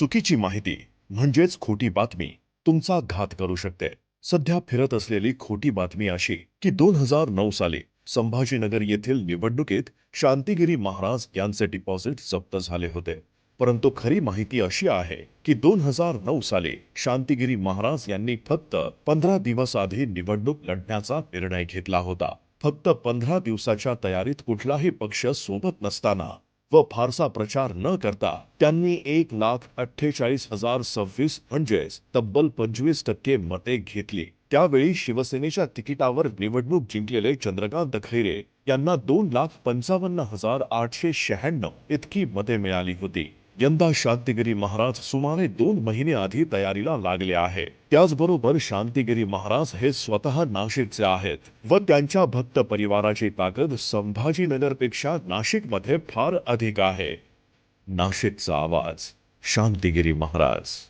चुकीची माहिती म्हणजेच खोटी बातमी तुमचा घात करू शकते. सध्या फिरत असलेली खोटी बातमी अशी की दोन हजार नऊ साली संभाजीनगर येथील निवडणुकीत शांतिगिरी महाराज यांचे डिपॉझिट जप्त झाले होते. परंतु खरी माहिती अशी आहे की दोन हजार नऊ साली शांतिगिरी महाराज यांनी फक्त पंधरा दिवस आधी निवडणूक लढण्याचा निर्णय घेतला होता. फक्त पंधरा दिवसाच्या तयारीत कुठलाही पक्ष सोबत नसताना व फारसा प्रचार न करता त्यांनी एक लाख अठ्ठेचाळीस हजार सव्वीस म्हणजेच तब्बल पंचवीस टक्के मते घेतली. त्यावेळी शिवसेनेच्या तिकिटावर निवडणूक जिंकलेले चंद्रकांत खैरे यांना दोन लाख पंचावन्न हजार आठशे शहाण्णव इतकी मते मिळाली होती. यंदा शांतिगिरी महाराज सुमारे दोन महिने आधी तयारीला लागले आहे. त्याचबरोबर शांतिगिरी महाराज हे स्वतः नाशिकचे आहेत व त्यांच्या भक्त परिवाराची ताकद संभाजीनगरपेक्षा नाशिकमध्ये फार अधिक आहे. नाशिकचा आवाज शांतिगिरी महाराज.